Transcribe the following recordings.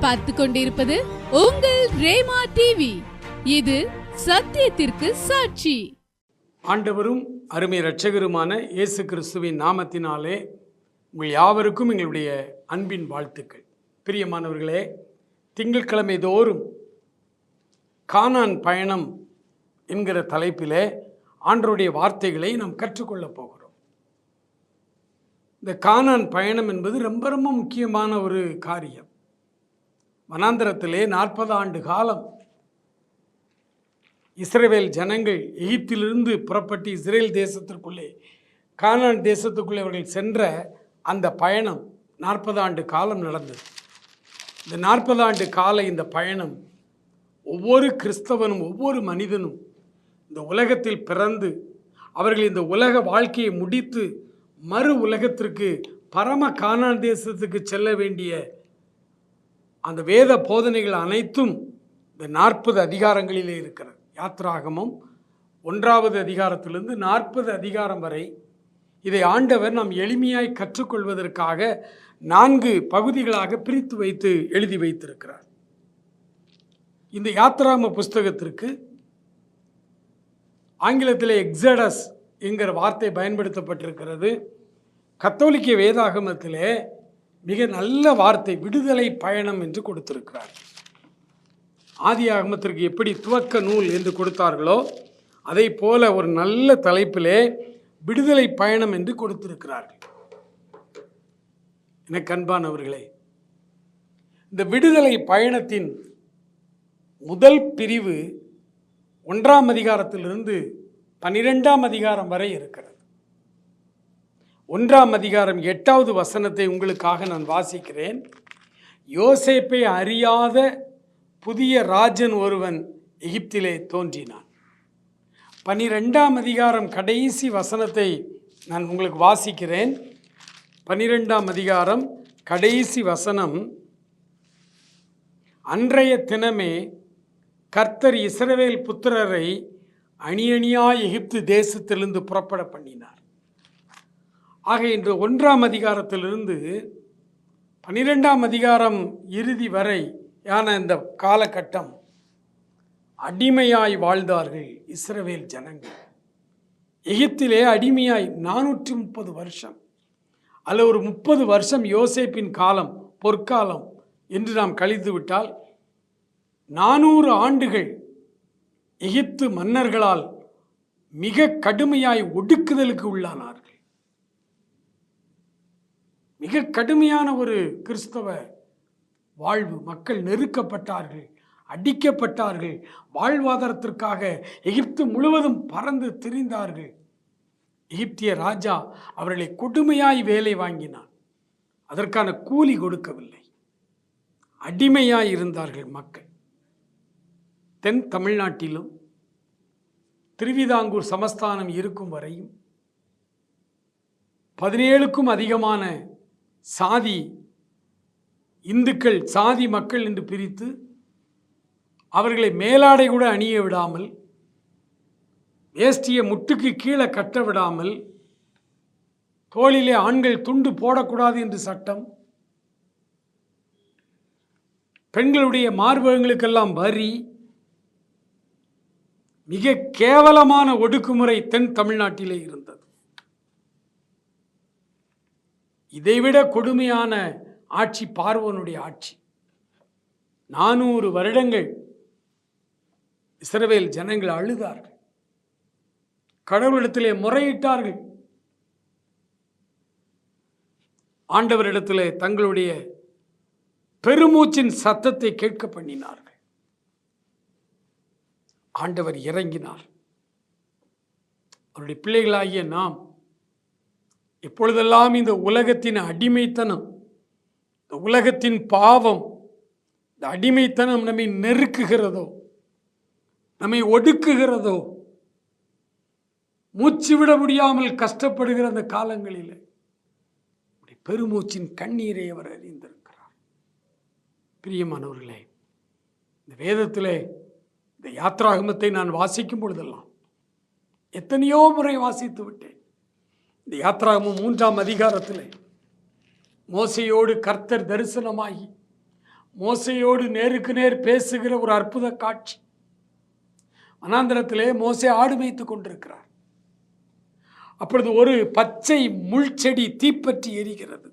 பார்த்து கொண்டிருப்பது உங்கள் ரேமா டிவி. இது சத்தியத்திற்கு சாட்சி. ஆண்டவரும் அருமை இரட்சகருமான இயேசு கிறிஸ்துவின் நாமத்தினாலே உங்கள் யாவருக்கும் எங்களுடைய அன்பின் வாழ்த்துக்கள். பிரியமானவர்களே திங்கட்கிழமை தோறும் கானான் பயணம் என்கிற தலைப்பிலே ஆண்டருடைய வார்த்தைகளை நாம் கற்றுக்கொள்ளப் போகிறோம். இந்த கானான் பயணம் என்பது ரொம்ப ரொம்ப முக்கியமான ஒரு காரியம். வனாந்திரத்திலே நாற்பது ஆண்டு காலம் இஸ்ரேவேல் ஜனங்கள் எகிப்திலிருந்து புறப்பட்டு இஸ்ரேல் தேசத்திற்குள்ளே கானான் தேசத்துக்குள்ளே அவர்கள் சென்ற அந்த பயணம் நாற்பது ஆண்டு காலம் நடந்தது. இந்த நாற்பது ஆண்டு கால இந்த பயணம் ஒவ்வொரு கிறிஸ்தவனும் ஒவ்வொரு மனிதனும் இந்த உலகத்தில் பிறந்து அவர்கள் இந்த உலக வாழ்க்கையை முடித்து மறு உலகத்திற்கு பரம கானான் தேசத்துக்கு செல்ல வேண்டிய அந்த வேத போதனைகள் அனைத்தும் இந்த நாற்பது அதிகாரங்களிலே இருக்கிறது. யாத்ராகமம் ஒன்றாவது அதிகாரத்திலிருந்து நாற்பது அதிகாரம் வரை இதை ஆண்டவர் நாம் எளிமையாய் கற்றுக்கொள்வதற்காக நான்கு பகுதிகளாக பிரித்து வைத்து எழுதி வைத்திருக்கிறார். இந்த யாத்ராம புஸ்தகத்திற்கு ஆங்கிலத்தில் எக்ஸடஸ் என்கிற வார்த்தை பயன்படுத்தப்பட்டிருக்கிறது. கத்தோலிக்க வேதாகமத்திலே மிக நல்ல வார்த்தை விடுதலை பயணம் என்று கொடுத்திருக்கிறார். ஆதி ஆகமத்திற்கு எப்படி துவக்க நூல் என்று கொடுத்தார்களோ அதை போல ஒரு நல்ல தலைப்பிலே விடுதலை பயணம் என்று கொடுத்திருக்கிறார்கள். எனக்கு அன்பானவர்களே இந்த விடுதலை பயணத்தின் முதல் பிரிவு ஒன்றாம் அதிகாரத்திலிருந்து பன்னிரெண்டாம் அதிகாரம் வரை இருக்கிறது. ஒன்றாம் அதிகாரம் எட்டாவது வசனத்தை உங்களுக்காக நான் வாசிக்கிறேன். யோசேப்பை அறியாத புதிய ராஜன் ஒருவன் எகிப்திலே தோன்றினான். பனிரெண்டாம் அதிகாரம் கடைசி வசனத்தை நான் உங்களுக்கு வாசிக்கிறேன். பனிரெண்டாம் அதிகாரம் கடைசி வசனம். அன்றைய தினமே கர்த்தர் இஸ்ரவேல் புத்திரரை அணியணியாய் எகிப்து தேசத்திலிருந்து புறப்பட பண்ணினார். ஆக இன்று ஒன்றாம் அதிகாரத்திலிருந்து பனிரெண்டாம் அதிகாரம் இறுதி வரை யான இந்த காலகட்டம் அடிமையாய் வாழ்ந்தார்கள் இஸ்ரவேல் ஜனங்கள். எகிப்திலே அடிமையாய் நானூற்றி முப்பது வருஷம். அல்ல ஒரு முப்பது வருஷம் யோசேப்பின் காலம் பொற்காலம் என்று நாம் கழித்து விட்டால் நானூறு ஆண்டுகள் எகிப்து மன்னர்களால் மிக கடுமையாய் ஒடுக்குதலுக்கு உள்ளானார். மிக கடுமையான ஒரு கிறிஸ்தவ வாழ்வு. மக்கள் நெருக்கப்பட்டார்கள் அடிக்கப்பட்டார்கள் வாழ்வாதாரத்திற்காக எகிப்து முழுவதும் பறந்து திரிந்தார்கள். எகிப்திய ராஜா அவர்களை கொடுமையாய் வேலை வாங்கினான். அதற்கான கூலி கொடுக்கவில்லை. அடிமையாய் இருந்தார்கள் மக்கள். தென் தமிழ்நாட்டிலும் திருவிதாங்கூர் சமஸ்தானம் இருக்கும் வரையும் பதினேழுக்கும் அதிகமான சாதி இந்துக்கள் சாதி மக்கள் என்று பிரித்து அவர்களை மேலாடை கூட அணிய விடாமல் வேஷ்டியை முட்டுக்கு கீழே கட்ட விடாமல் தோளிலே ஆண்கள் துண்டு போடக்கூடாது என்று சட்டம் பெண்களுடைய மார்பகங்களுக்கெல்லாம் வரி மிக கேவலமான ஒடுக்குமுறை தென் தமிழ்நாட்டிலே இருந்தது. இதைவிட கொடுமையான ஆட்சி பார்வனுடைய ஆட்சி. நானூறு வருடங்கள் இஸ்ரவேல் ஜனங்கள் அழுதார்கள். கடவுளிடத்திலே முறையிட்டார்கள். ஆண்டவரிடத்திலே தங்களுடைய பெருமூச்சின் சத்தத்தை கேட்க பண்ணினார்கள். ஆண்டவர் இறங்கினார். அவருடைய பிள்ளைகளாகிய நாம் எப்பொழுதெல்லாம் இந்த உலகத்தின் அடிமைத்தனம் இந்த உலகத்தின் பாவம் இந்த அடிமைத்தனம் நம்மை நெருக்குகிறதோ நம்மை ஒடுக்குகிறதோ மூச்சு விட முடியாமல் கஷ்டப்படுகிற அந்த காலங்களில் பெருமூச்சின் கண்ணீரை அவர் அறிந்திருக்கிறார். பிரியமானவர்களே இந்த வேதத்திலே இந்த யாத்ராகமத்தை நான் வாசிக்கும் பொழுதெல்லாம் எத்தனையோ முறை வாசித்து விட்டேன். இந்த யாத்ராகமம் மூன்றாம் அதிகாரத்தில் மோசையோடு கர்த்தர் தரிசனமாகி மோசையோடு நேருக்கு நேர் பேசுகிற ஒரு அற்புத காட்சி. அனாந்திரத்திலே மோசை ஆடு மேய்த்து கொண்டிருக்கிறார். அப்பொழுது ஒரு பச்சை முள்செடி தீப்பற்றி எரிகிறது.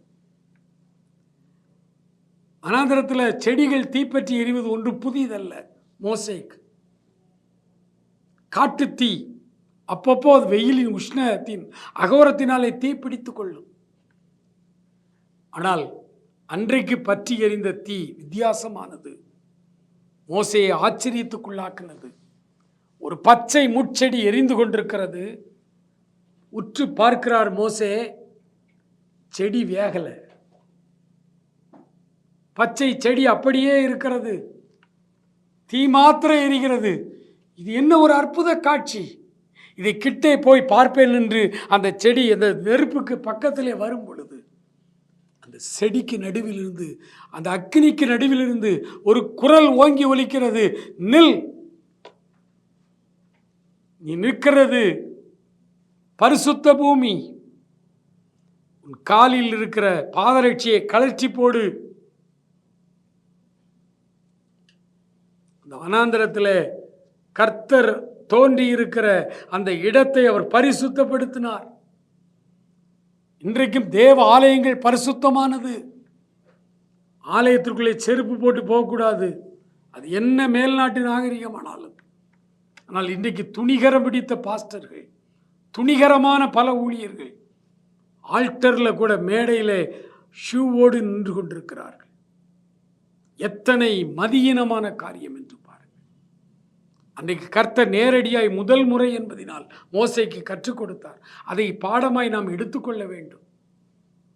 அனாந்திரத்தில் செடிகள் தீப்பற்றி எரிவது ஒன்று புதியதல்ல காட்டு தீ அப்பப்போ அது வெயிலின் உஷ்ணத்தின் அகோரத்தினாலே தீ பிடித்து கொள்ளும். ஆனால் அன்றைக்கு பற்றி எறிந்த தீ வித்தியாசமானது. மோசையை ஆச்சரியத்துக்குள்ளாக்குனது. ஒரு பச்சை முட்செடி எரிந்து கொண்டிருக்கிறது. உற்று பார்க்கிறார் மோசே செடி வேகலை. பச்சை செடி அப்படியே இருக்கிறது. தீ மாத்திரம் எரிகிறது. இது என்ன ஒரு அற்புத காட்சி? இதை கிட்டே போய் பார்ப்பேன் என்று அந்த செடி அந்த நெருப்புக்கு பக்கத்திலே வரும் பொழுது அந்த செடிக்கு நடுவிலிருந்து அந்த அக்னிக்கு நடுவிலிருந்து ஒரு குரல் ஓங்கி ஒலிக்கிறது. நில் நீ நிற்கிறது பரிசுத்த பூமி. உன் காலில் இருக்கிற பாதரட்சியை கலர்ச்சி போடு. அந்த வனாந்திரத்தில் கர்த்தர் தோன்றியிருக்கிற அந்த இடத்தை அவர் பரிசுத்தப்படுத்தினார். இன்றைக்கும் தேவ ஆலயங்கள் பரிசுத்தமானது. ஆலயத்திற்குள்ளே செருப்பு போட்டு போகக்கூடாது. அது என்ன மேல்நாட்டு நாகரிகமானாலும். ஆனால் இன்றைக்கு துணிகரம் பிடித்த பாஸ்டர்கள் துணிகரமான பல ஊழியர்கள் ஆல்டரில் கூட மேடையில் ஷூவோடு நின்று கொண்டிருக்கிறார்கள். எத்தனை மதியீனமான காரியம் என்று அன்றைக்கு கர்த்தர் நேரடியாய் முதல் முறை என்பதினால் மோசைக்கு கற்றுக் கொடுத்தார். அதை பாடமாய் நாம் எடுத்துக்கொள்ள வேண்டும்.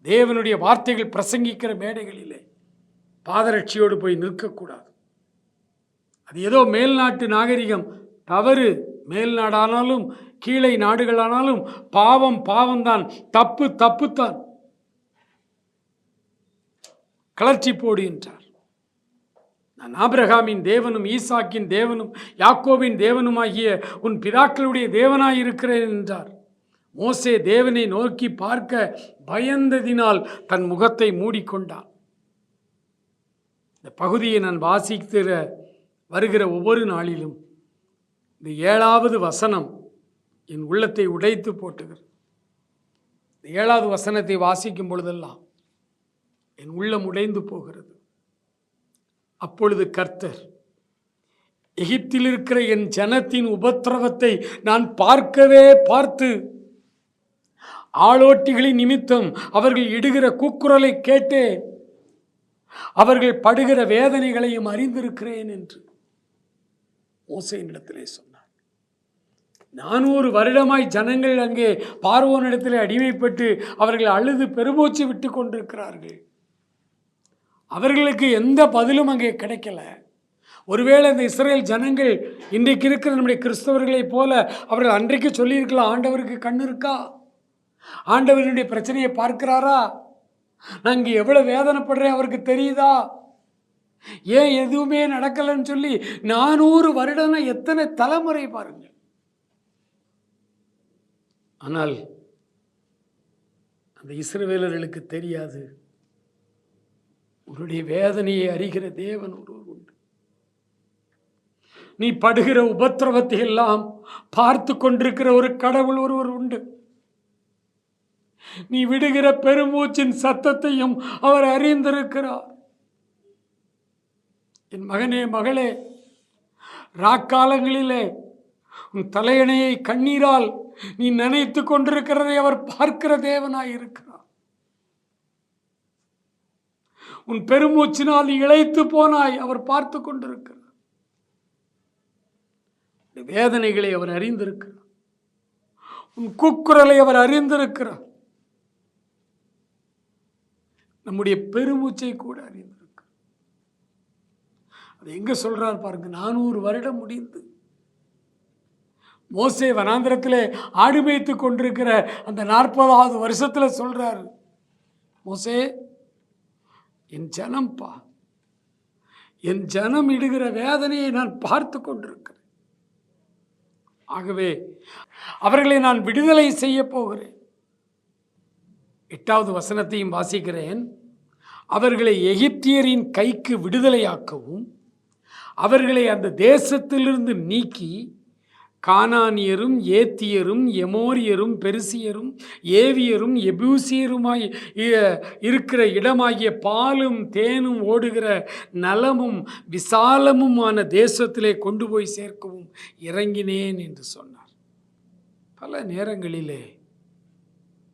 தேவனுடைய வார்த்தைகள் பிரசங்கிக்கிற மேடைகளிலே பாதரட்சியோடு போய் நிற்கக்கூடாது. அது ஏதோ மேல்நாட்டு நாகரிகம். தவறு. மேல்நாடானாலும் கீழே நாடுகளானாலும் பாவம் பாவம்தான். தப்பு தப்புத்தான். கிளர்ச்சி போடு என்றார். நான் ஆபிரகாமின் தேவனும் ஈசாக்கின் தேவனும் யாக்கோவின் தேவனுமாகிய உன் பிதாக்களுடைய தேவனாயிருக்கிறேன் என்றார். மோசே தேவனை நோக்கி பார்க்க பயந்ததினால் தன் முகத்தை மூடிக்கொண்டான். இந்த பகுதியை நான் வாசிக்கிற வருகிற ஒவ்வொரு நாளிலும் இந்த ஏழாவது வசனம் என் உள்ளத்தை உடைத்து போட்டுகிறது. இந்த ஏழாவது வசனத்தை வாசிக்கும் பொழுதெல்லாம் என் உள்ளம் உடைந்து போகிறது. அப்பொழுது கர்த்தர் எகிப்தில் இருக்கிற என் ஜனத்தின் உபத்திரவத்தை நான் பார்க்கவே பார்த்து ஆளோட்டிகளின் நிமித்தம் அவர்கள் இடுகிற கூக்குரலை கேட்டே அவர்கள் படுகிற வேதனைகளையும் அறிந்திருக்கிறேன் என்று மோசையினிடத்திலே சொன்னார் நானூறு வருடமாய் ஜனங்கள் அங்கே பார்வோனிடத்திலே அடிமைப்பட்டு அவர்கள் அழுது பெருமூச்சு விட்டு கொண்டிருக்கிறார்கள். அவர்களுக்கு எந்த பதிலும் அங்கே கிடைக்கல. ஒருவேளை இந்த இஸ்ரேல் ஜனங்கள் இன்றைக்கு இருக்கிற நம்முடைய கிறிஸ்தவர்களைப் போல அவர்கள் அன்றைக்கு சொல்லியிருக்கலாம் ஆண்டவருக்கு கண் இருக்கா? ஆண்டவருடைய பிரச்சனையை பார்க்கிறாரா? நான் இங்கே எவ்வளோ வேதனைப்படுறேன் அவருக்கு தெரியுதா? ஏன் எதுவுமே நடக்கலைன்னு சொல்லி நானூறு வருடம்னா எத்தனை தலைமுறை பாருங்க ஆனால் அந்த இஸ்ரவேலர்களுக்கு தெரியாது. உன்னுடைய வேதனையை அறிகிற தேவன் ஒருவர் உண்டு. நீ படுகிற உபத்திரவத்தை எல்லாம் பார்த்து கொண்டிருக்கிற ஒரு கடவுள் ஒருவர் உண்டு. நீ விடுகிற பெருமூச்சின் சத்தத்தையும் அவர் அறிந்திருக்கிறார். என் மகனே மகளே ராக்காலங்களிலே உன் தலையணையை கண்ணீரால் நீ நினைத்து கொண்டிருக்கிறதை அவர் பார்க்கிற தேவனாயிருக்கிறார் இருக்கிறார் உன் பெருமூச்சினால் இழைத்து போனாய் அவர் பார்த்து கொண்டிருக்கிறார். வேதனைகளை அவர் அறிந்திருக்கிறார். உன் கூக்குரலை அவர் அறிந்திருக்கிறார். நம்முடைய பெருமூச்சை கூட அறிந்திருக்கிறார். அது எங்க சொல்றார் பாருங்க நானூறு வருடம் முடிந்து மோசே வனாந்திரத்தில் ஆடு மேய்த்து கொண்டிருக்கிற அந்த நாற்பதாவது வருஷத்தில் சொல்கிறார் மோசே என் ஜனம்பா. என் ஜனம் இடுகிற வேதனையை நான் பார்த்து கொண்டிருக்கிறேன். ஆகவே அவர்களை நான் விடுதலை செய்ய போகிறேன். எட்டாவது வசனத்தையும் வாசிக்கிறேன். அவர்களை எகிப்தியரின் கைக்கு விடுதலையாக்கவும் அவர்களை அந்த தேசத்திலிருந்து நீக்கி கானானியரும் ஏத்தியரும் எமோரியரும் பெருசியரும் ஏவியரும் எபூசியருமாய் இ- இருக்கிற இடமாகிய பாலும் தேனும் ஓடுகிற நலமும் விசாலமுமான தேசத்திலே கொண்டு போய் சேர்க்கவும் இறங்கினேன் என்று சொன்னார். பல நேரங்களிலே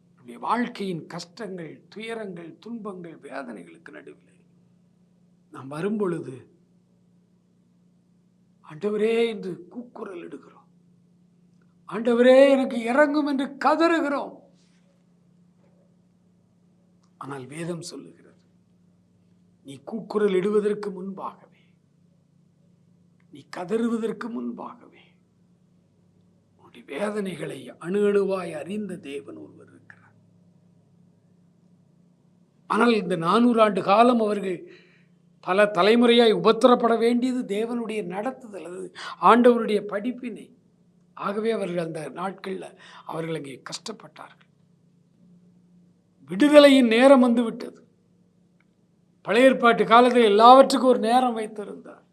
நம்முடைய வாழ்க்கையின் கஷ்டங்கள் துயரங்கள் துன்பங்கள் வேதனைகளுக்கு நடுவில் நாம் வரும்பொழுது ஆண்டவரே என்று கூக்குரல் இடுகிறோம். ஆண்டவரே எனக்கு இறங்கும் என்று கதறுகிறோம். ஆனால் வேதம் சொல்லுகிறது நீ கூக்குரல் இடுவதற்கு முன்பாகவே நீ கதறுவதற்கு முன்பாகவே உன்னுடைய வேதனைகளை அணு அணுவாய் அறிந்த தேவன் ஒருவர் இருக்கிறார். ஆனால் இந்த நானூறு ஆண்டு காலம் அவர்கள் பல தலைமுறையாய் உபத்திரப்பட வேண்டியது தேவனுடைய நடத்துதல் அது ஆண்டவருடைய படிப்பினை. ஆகவே அவர்கள் அந்த நாட்களில் அவர்கள் அங்கே கஷ்டப்பட்டார்கள். விடுதலையின் நேரம் வந்து விட்டது. பழைய ஏற்பாட்டு காலத்தில் எல்லாவற்றுக்கும் ஒரு நேரம் வைத்திருந்தார்.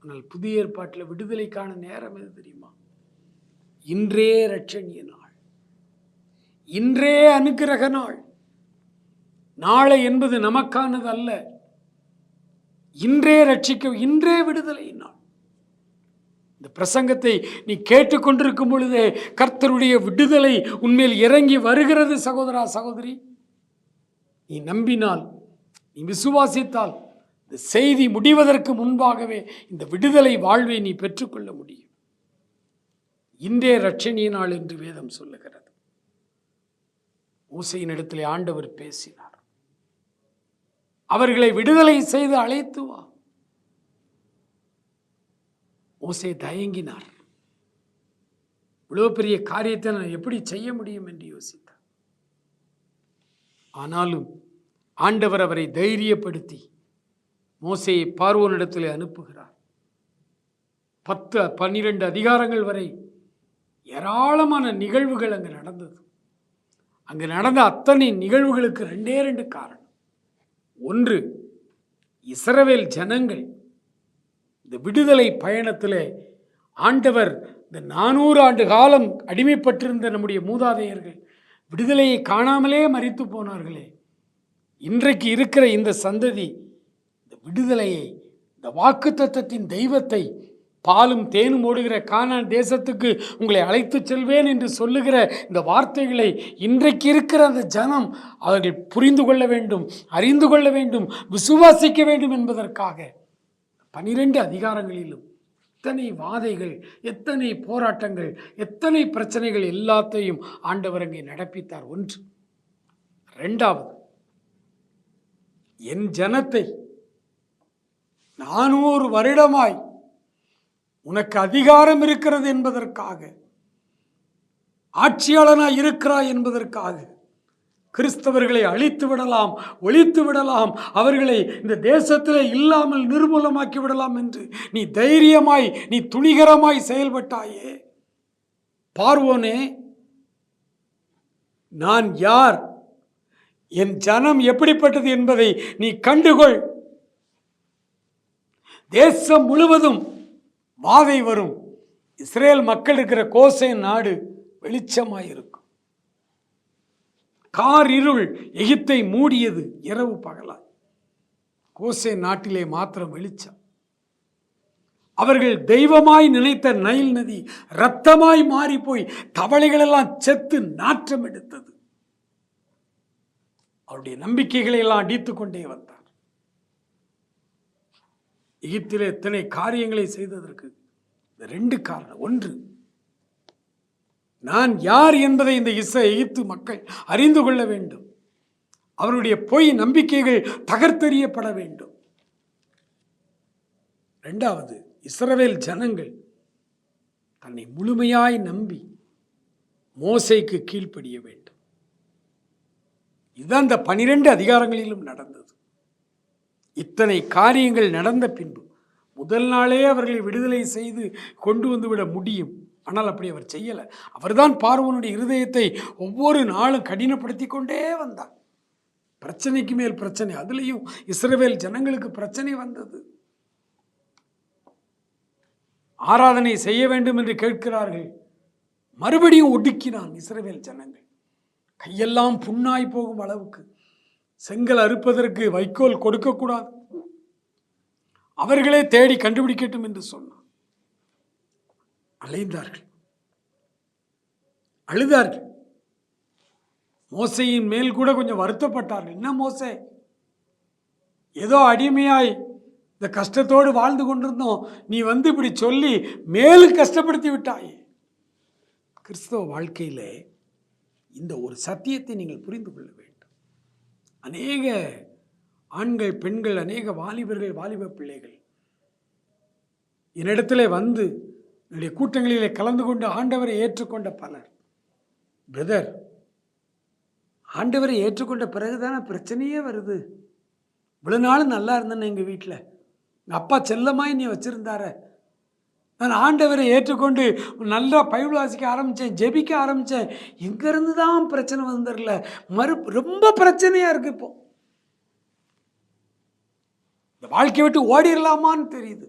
ஆனால் புதிய ஏற்பாட்டில் விடுதலைக்கான நேரம் எது தெரியுமா? இன்றே ரட்சணிய நாள். இன்றே அனுக்கிரக நாள். நாளை என்பது நமக்கானது அல்ல. இன்றே ரட்சிக்க இன்றே விடுதலை நாள். இந்த பிரசங்கத்தை நீ கேட்டுக்கொண்டிருக்கும் பொழுதே கர்த்தருடைய விடுதலை உண்மையில் இறங்கி வருகிறது சகோதரா சகோதரி. நீ நம்பினால் நீ விசுவாசித்தால் இந்த செய்தி முடிவதற்கு முன்பாகவே இந்த விடுதலை வாழ்வை நீ பெற்றுக்கொள்ள முடியும். இன்றே ரட்சணிய நாள் என்று வேதம் சொல்லுகிறது. ஊசையின் இடத்திலே ஆண்டவர் பேசினார். அவர்களை விடுதலை செய்து அழைத்து வா. மோசே தயங்கினார். இவ்வளோ பெரிய காரியத்தை நான் எப்படி செய்ய முடியும் என்று யோசித்தார். ஆனாலும் ஆண்டவர் அவரை தைரியப்படுத்தி மோசையை பார்வோனிடத்தில் அனுப்புகிறார். பத்து பன்னிரண்டு அதிகாரங்கள் வரை ஏராளமான நிகழ்வுகள் அங்கு நடந்தது. அங்கு நடந்த அத்தனை நிகழ்வுகளுக்கு ரெண்டே ரெண்டு காரணம். ஒன்று இஸ்ரவேல் ஜனங்கள் இந்த விடுதலை பயணத்தில் ஆண்டவர் இந்த நானூறு ஆண்டு காலம் அடிமைப்பட்டிருந்த நம்முடைய மூதாதையர்கள் விடுதலையை காணாமலே மறித்து போனார்களே. இன்றைக்கு இருக்கிற இந்த சந்ததி இந்த விடுதலையை இந்த வாக்குத்தத்தத்தின் தெய்வத்தை பாலும் தேனும் ஓடுகிற கானான் தேசத்துக்கு உங்களை அழைத்துச் செல்வேன் என்று சொல்லுகிற இந்த வார்த்தைகளை இன்றைக்கு இருக்கிற அந்த ஜனம் அவர்கள் புரிந்து கொள்ள வேண்டும் அறிந்து கொள்ள வேண்டும் விசுவாசிக்க வேண்டும் என்பதற்காக. பனிரெண்டு அதிகாரங்களிலும் எத்தனை வாதைகள் எத்தனை போராட்டங்கள் எத்தனை பிரச்சனைகள் எல்லாத்தையும் ஆண்டவர் அங்கே நடப்பித்தார். ஒன்று. ரெண்டாவது என் ஜனத்தை நானூறு வருடமாய் உனக்கு அதிகாரம் இருக்கிறது என்பதற்காக ஆட்சியாளனாய் இருக்கிறாய் என்பதற்காக கிறிஸ்தவர்களை அழித்து விடலாம் ஒழித்து விடலாம். அவர்களை இந்த தேசத்தில் இல்லாமல் நிர்மூலமாக்கி விடலாம் என்று நீ தைரியமாய் நீ துணிகரமாய் செயல்பட்டாயே. பார்வோனே நான் யார்? என் ஜனம் எப்படிப்பட்டது என்பதை நீ கண்டுகொள். தேசம் முழுவதும் வாதை வரும். இஸ்ரேல் மக்கள் இருக்கிற கோசை நாடு வெளிச்சமாயிருக்கும். கார் இருள் எகிப்தை மூடியது இரவு பகலாய். கோசே நாட்டிலே மாத்திரம் வெளிச்சம். அவர்கள் தெய்வமாய் நினைத்த நைல் நதி இரத்தமாய் மாறி போய் தவளைகளெல்லாம் செத்து நாற்றம் எடுத்தது. அவருடைய நம்பிக்கைகளை எல்லாம் அடித்துக் கொண்டே வந்தார். எகிப்திலே இத்தனை காரியங்களை செய்ததற்கு? ரெண்டு காரணம். ஒன்று நான் யார் என்பதை இந்த இச எகிப்து மக்கள் அறிந்து கொள்ள வேண்டும். அவருடைய பொய் நம்பிக்கைகள் தகர்த்தெறியப்பட வேண்டும். ரெண்டாவது இஸ்ரவேல் ஜனங்கள் தன்னை முழுமையாய் நம்பி மோசைக்கு கீழ்ப்படிய வேண்டும். இதுதான் இந்த பனிரெண்டு அதிகாரங்களிலும் நடந்தது. இத்தனை காரியங்கள் நடந்த பின்பு முதல் நாளே அவர்களை விடுதலை செய்து கொண்டு வந்து விட முடியும். ஆனால் அப்படி அவர் செய்யலை. அவர்தான் பார்வனுடைய இருதயத்தை ஒவ்வொரு நாளும் கடினப்படுத்தி கொண்டே வந்தார் பிரச்சனைக்கு மேல் பிரச்சனை அதுலேயும் இஸ்ரவேல் ஜனங்களுக்கு பிரச்சனை வந்தது. ஆராதனை செய்ய வேண்டும் என்று கேட்கிறார்கள். மறுபடியும் ஒடுக்கினான் இஸ்ரவேல் ஜனங்கள். கையெல்லாம் புண்ணாய் போகும் அளவுக்கு. செங்கல் அறுப்பதற்கு வைக்கோல் கொடுக்கக்கூடாது. அவர்களே தேடி கண்டுபிடிக்கட்டும் என்று சொன்னான். அலைந்தார்கள். அழுதார்கள். மோசையின் மேல் கூட கொஞ்சம் வருத்தப்பட்டார்கள். என்ன மோசை? ஏதோ அடிமையாய் இந்த கஷ்டத்தோடு வாழ்ந்து கொண்டிருந்தோம். நீ வந்து இப்படி சொல்லி மேலும் கஷ்டப்படுத்தி விட்டாய். கிறிஸ்தவ வாழ்க்கையில் இந்த ஒரு சத்தியத்தை நீங்கள் புரிந்து கொள்ள வேண்டும். அநேக ஆண்கள் பெண்கள் அநேக வாலிபர்கள் வாலிப பிள்ளைகள் என்னிடத்திலே வந்து என்னுடைய கூட்டங்களிலே கலந்து கொண்டு ஆண்டவரை ஏற்றுக்கொண்ட பலர். பிரதர் ஆண்டவரை ஏற்றுக்கொண்ட பிறகுதான பிரச்சனையே வருது. இவ்வளோ நாளும் நல்லா இருந்தேன்னு எங்கள் வீட்டில் எங்கள் அப்பா செல்லமாய் நீ வச்சுருந்தார. நான் ஆண்டவரை ஏற்றுக்கொண்டு நல்லா பைபிள் வாசிக்க ஆரம்பித்தேன் ஜெபிக்க ஆரம்பித்தேன் எங்கேருந்து தான் பிரச்சனை வந்துடல மறு ரொம்ப பிரச்சனையாக இருக்குது இப்போ. இந்த வாழ்க்கையை விட்டு ஓடிடலாமான்னு தெரியுது.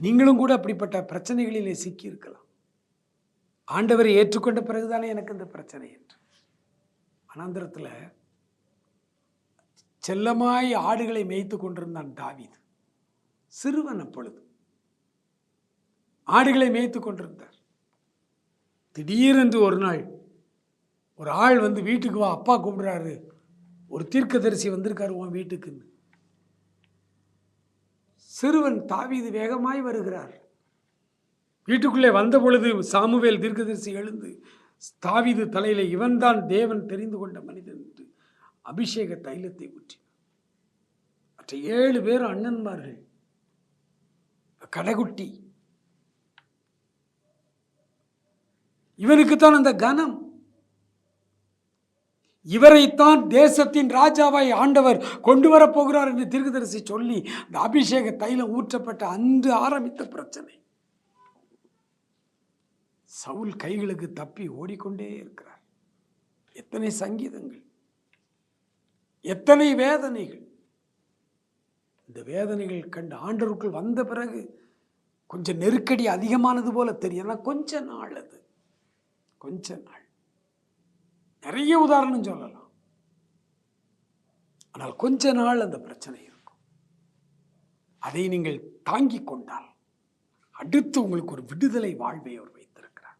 நீங்களும் கூட அப்படிப்பட்ட பிரச்சனைகளிலே சிக்கி இருக்கலாம் ஆண்டவரை ஏற்றுக்கொண்ட பிறகுதானே எனக்கு இந்த பிரச்சனை என்று. அனந்தரத்தில் செல்லமாய் ஆடுகளை மேய்த்து கொண்டிருந்தான் தாவீது. சிறுவன் அப்பொழுது. ஆடுகளை மேய்த்து கொண்டிருந்தார். திடீரென்று ஒரு நாள் ஒரு ஆள் வந்து வீட்டுக்கு வா அப்பா கூப்பிடுறாரு. ஒரு தீர்க்கதரிசி வந்திருக்காரு உன் வீட்டுக்குன்னு. சிறுவன் தாவீது வேகமாய் வருகிறார். வீட்டுக்குள்ளே வந்த பொழுது சாமுவேல் தீர்க்கதரிசி எழுந்து தாவீது தலையில இவன்தான் தேவன் தெரிந்து கொண்ட மனிதன் என்று அபிஷேக தைலத்தை ஊற்றினார் மற்ற ஏழு பேர் அண்ணன்மார்கள். கடைகுட்டி. இவனுக்குத்தான் அந்த கனம் இவரைத்தான் தேசத்தின் ராஜாவாய் ஆண்டவர் கொண்டு வரப்போகிறார் என்று தீர்க்கதரிசி சொல்லி இந்த அபிஷேக தைலம் ஊற்றப்பட்ட அன்று ஆரம்பித்த பிரச்சனை. சவுல் கைகளுக்கு தப்பி ஓடிக்கொண்டே இருக்கிறார். எத்தனை சங்கீதங்கள் எத்தனை வேதனைகள். இந்த வேதனைகள் கண்டு ஆண்டவருக்குள் வந்த பிறகு கொஞ்சம் நெருக்கடி அதிகமானது போல தெரியும். கொஞ்ச நாள் அது கொஞ்ச நாள். நிறைய உதாரணம் சொல்லலாம். ஆனால் கொஞ்ச நாள் அந்த பிரச்சனை இருக்கும். அதை நீங்கள் தாங்கிக் கொண்டால் அடுத்து உங்களுக்கு ஒரு விடுதலை வாழ்வை அவர் வைத்திருக்கிறார்.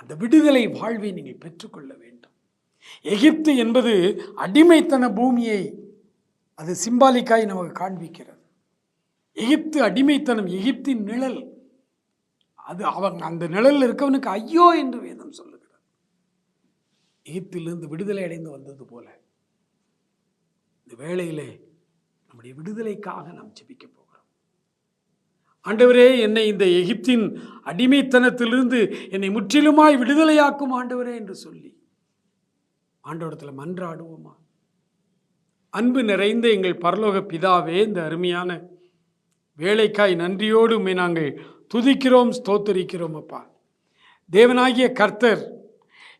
அந்த விடுதலை வாழ்வை நீங்கள் பெற்றுக்கொள்ள வேண்டும். எகிப்து என்பது அடிமைத்தன பூமியை அது சிம்பாலிக்காய் நமக்கு காண்பிக்கிறது. எகிப்து அடிமைத்தனம் எகிப்தின் நிழல். அது அவன் அந்த நிழலில் இருக்கவனுக்கு ஐயோ என்று வேதம் சொல்லுது. எகிப்திலிருந்து விடுதலை அடைந்து வந்தது போல. இந்த வேளையிலே நம்முடைய விடுதலைக்காக நாம் ஜெபிக்க போகிறோம். ஆண்டவரே என்னை இந்த எகிப்தின் அடிமைத்தனத்திலிருந்து என்னை முற்றிலுமாய் விடுதலையாக்கும் ஆண்டவரே என்று சொல்லி ஆண்டவரத்தில் மன்றாடுவோமா? அன்பு நிறைந்த எங்கள் பரலோக பிதாவே இந்த அருமையான வேலைக்காய் நன்றியோடு நாங்கள் துதிக்கிறோம் ஸ்தோத்தரிக்கிறோம் அப்பா. தேவனாகிய கர்த்தர்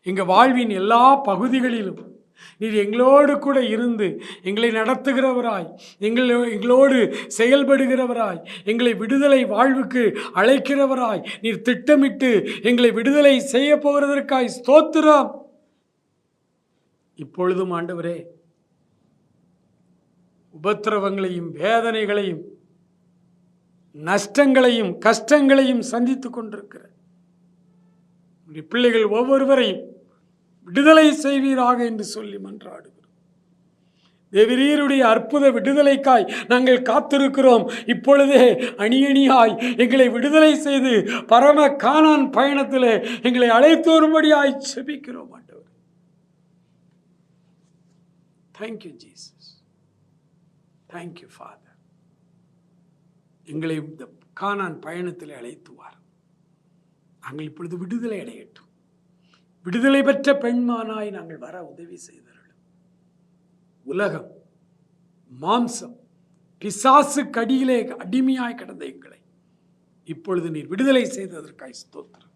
எங்கள் வாழ்வின் எல்லா பகுதிகளிலும் நீர் எங்களோடு கூட இருந்து எங்களை நடத்துகிறவராய் எங்கள் எங்களோடு செயல்படுகிறவராய் எங்களை விடுதலை வாழ்வுக்கு அழைக்கிறவராய் நீர் திட்டமிட்டு எங்களை விடுதலை செய்ய போகிறதற்காய் ஸ்தோத்திரம். இப்பொழுதும் ஆண்டவரே உபத்திரவங்களையும் வேதனைகளையும் நஷ்டங்களையும் கஷ்டங்களையும் சந்தித்துக் கொண்டிருக்கிற. பிள்ளைகள் ஒவ்வொருவரையும் விடுதலை செய்வீராக என்று சொல்லி மன்றாடுகிறோம். தேவரீருடைய அற்புத விடுதலைக்காய் நாங்கள் காத்திருக்கிறோம். இப்பொழுதே அணியணியாய் எங்களை விடுதலை செய்து பரம காணான் பயணத்திலே எங்களை அழைத்து வரும்படியாய் செபிக்கிறோம் ஆண்டவர். தேங்க்யூ ஜீசஸ் தேங்க்யூ ஃபாதர் எங்களை இந்த காணான் பயணத்தில் அழைத்துவார். நாங்கள் இப்பொழுது விடுதலை அடையட்டும். விடுதலை பெற்ற பெண்மானாய் நாங்கள் வர உதவி செய்தார்கள் உலகம் மாம்சம் பிசாசு கடியிலே அடிமையாய் கிடந்த எங்களை இப்பொழுது நீர் விடுதலை செய்ததற்காய் ஸ்தோத்திரம்.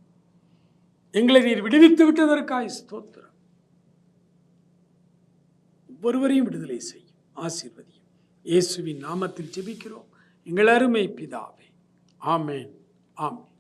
எங்களை நீர் விடுவித்து விட்டதற்காய் ஸ்தோத்திரம். ஒவ்வொருவரையும் விடுதலை செய்யும் ஆசீர்வதியும். இயேசுவின் நாமத்தில் ஜெபிக்கிறோம். எங்கள் அருமை பிதாவே. ஆமேன். ஆமேன்.